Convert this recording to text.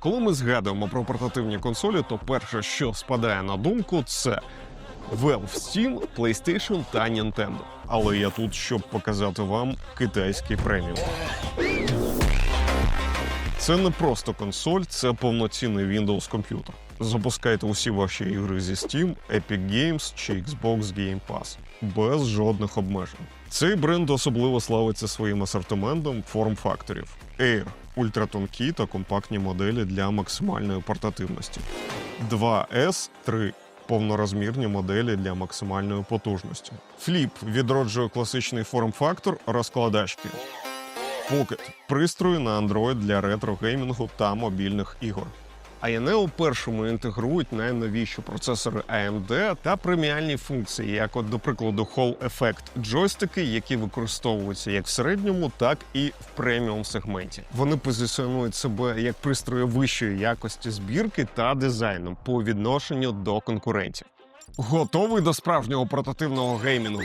Коли ми згадуємо про портативні консолі, то перше, що спадає на думку, це Valve Steam, PlayStation та Nintendo. Але я тут, щоб показати вам китайський преміум. Це не просто консоль, це повноцінний Windows комп'ютер. Запускайте усі ваші ігри зі Steam, Epic Games чи Xbox Game Pass без жодних обмежень. Цей бренд особливо славиться своїм асортиментом форм-факторів Air – ультратонкі та компактні моделі для максимальної портативності. 2S, 3 повнорозмірні моделі для максимальної потужності. Flip відроджує класичний форм-фактор розкладачки. Pocket – пристрої на Android для ретро-геймінгу та мобільних ігор. А Янео першому інтегрують найновіші процесори AMD та преміальні функції, як, от, до прикладу, Hall Effect джойстики, які використовуються як в середньому, так і в преміум сегменті. Вони позиціонують себе як пристрої вищої якості збірки та дизайну по відношенню до конкурентів. Готовий до справжнього портативного геймінгу?